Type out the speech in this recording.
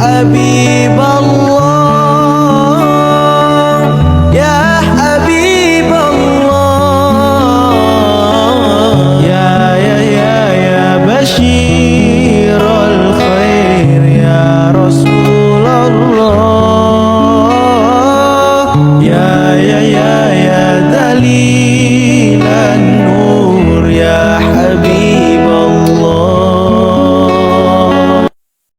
حبيب الله. يا حبيب الله. يا يا يا يا بشير الخير يا رسول الله. يا يا يا يا دليل